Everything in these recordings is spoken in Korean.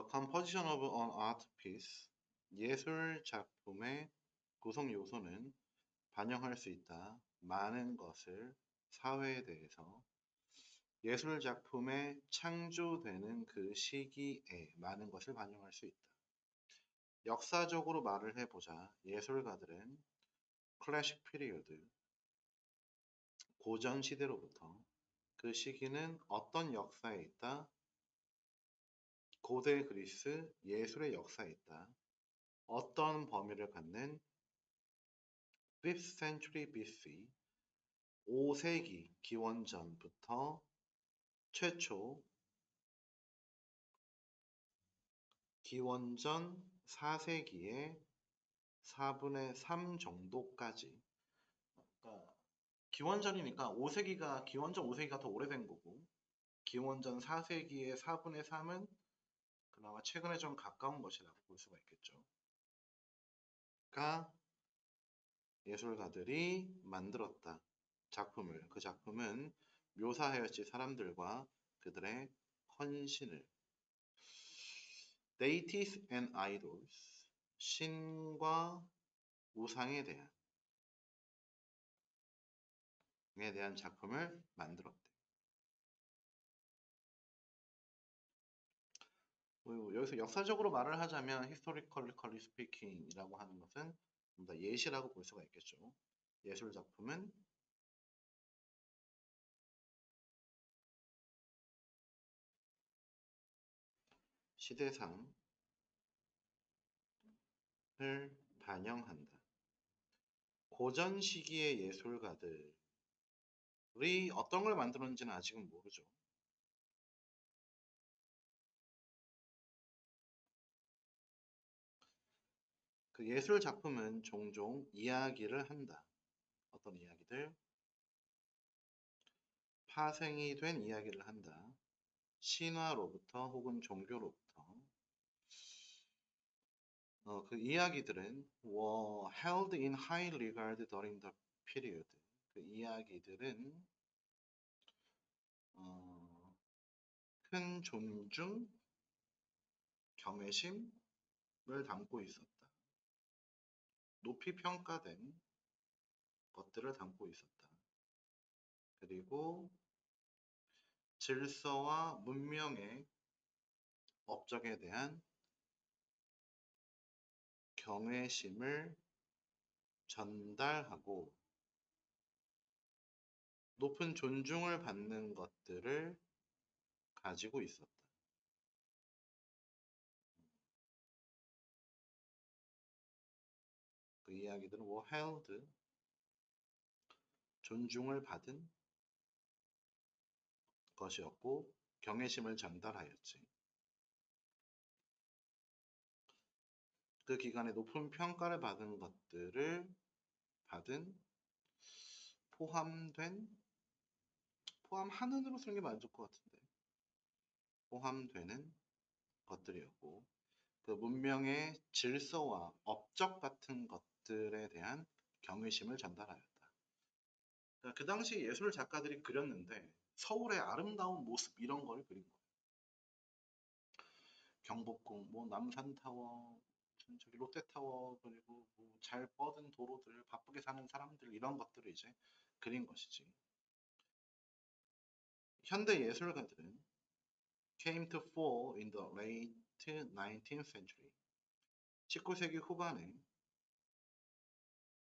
The composition of an art piece, 예술 작품의 구성 요소는 반영할 수 있다. 많은 것을 사회에 대해서 예술 작품의 창조되는 그 시기에 많은 것을 반영할 수 있다. 역사적으로 말을 해보자. 예술가들은 클래식 피리어드, 고전 시대로부터 그 시기는 어떤 역사에 있다? 고대 그리스 예술의 역사에 있다. 어떤 범위를 갖는 5th century BC 5세기 기원전부터 최초 기원전 4세기의 4분의 3 정도까지 그러니까 기원전이니까 5세기가 기원전 5세기가 더 오래된 거고 기원전 4세기의 4분의 3은 그나마 최근에 좀 가까운 것이라고 볼 수가 있겠죠. 가 예술가들이 만들었다. 작품을. 그 작품은 묘사하였지 사람들과 그들의 헌신을. Deities and Idols. 신과 우상에 대한 에 대한 작품을 만들었대. 뭐 여기서 역사적으로 말을 하자면 historically speaking이라고 하는 것은 좀더 예시라고 볼 수가 있겠죠. 예술 작품은 시대상을 반영한다. 고전 시기의 예술가들이 어떤 걸 만들었는지는 아직은 모르죠. 그 예술 작품은 종종 이야기를 한다. 어떤 이야기들? 파생이 된 이야기를 한다. 신화로부터 혹은 종교로부터 어, 그 이야기들은 were held in high regard during the period. 그 이야기들은 어, 큰 존중, 경외심을 담고 있었다. 높이 평가된 것들을 담고 있었다. 그리고 질서와 문명의 업적에 대한 경외심을 전달하고 높은 존중을 받는 것들을 가지고 있었다. 그 이야기들은 were held 존중을 받은 것이었고 경외심을 전달하였지. 그 기간에 높은 평가를 받은 것들을 받은 포함된 포함하는으로 쓰는 게 맞을 것 같은데 포함되는 것들이었고 그 문명의 질서와 업적 같은 것 들에 대한 경외심을 전달하였다. 그러니까 그 당시 예술 작가들이 그렸는데 서울의 아름다운 모습 이런 걸 그린 거예요. 경복궁, 뭐 남산타워, 저기 롯데타워 그리고 뭐 잘 뻗은 도로들, 바쁘게 사는 사람들 이런 것들을 이제 그린 것이지. 현대 예술가들은 came to fall in the late 19th century. 19세기 후반에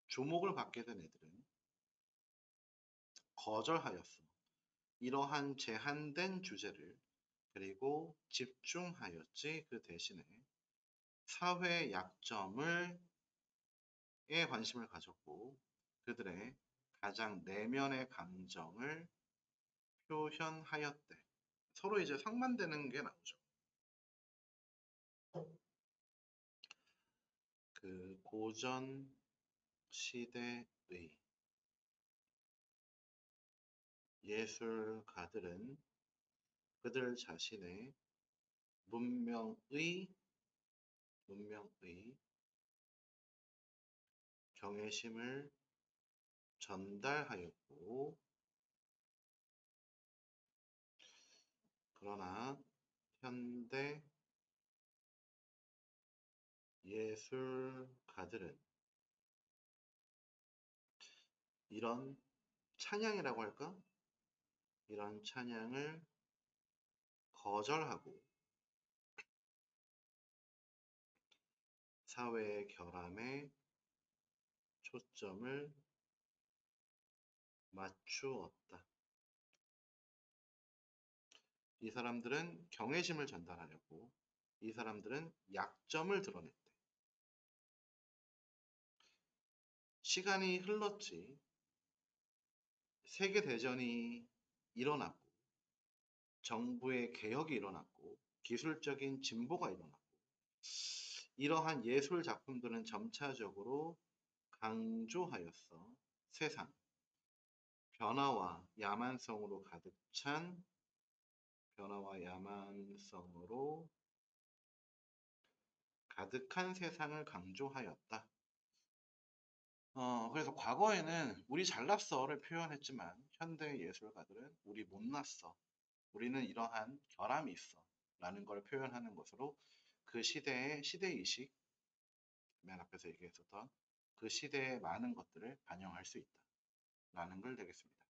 주목을 받게 된 애들은 거절하였어. 이러한 제한된 주제를 그리고 집중하였지 그 대신에 사회 약점을 에 관심을 가졌고 그들의 가장 내면의 감정을 표현하였대. 서로 이제 상반되는 게 나오죠. 그 고전 시대의 예술가들은 그들 자신의 문명의 문명의 경외심을 전달하였고 그러나 현대 예술가들은 이런 찬양이라고 할까? 이런 찬양을 거절하고 사회의 결함에 초점을 맞추었다. 이 사람들은 경외심을 전달하려고 이 사람들은 약점을 드러냈대. 시간이 흘렀지. 세계대전이 일어났고, 정부의 개혁이 일어났고, 기술적인 진보가 일어났고, 이러한 예술 작품들은 점차적으로 강조하였어. 세상. 변화와 야만성으로 가득 찬 변화와 야만성으로 가득한 세상을 강조하였다. 어, 그래서 과거에는 우리 잘났어를 표현했지만 현대 예술가들은 우리 못났어. 우리는 이러한 결함이 있어. 라는 걸 표현하는 것으로 그 시대의 시대의식, 맨 앞에서 얘기했었던 그 시대의 많은 것들을 반영할 수 있다. 라는 걸 되겠습니다.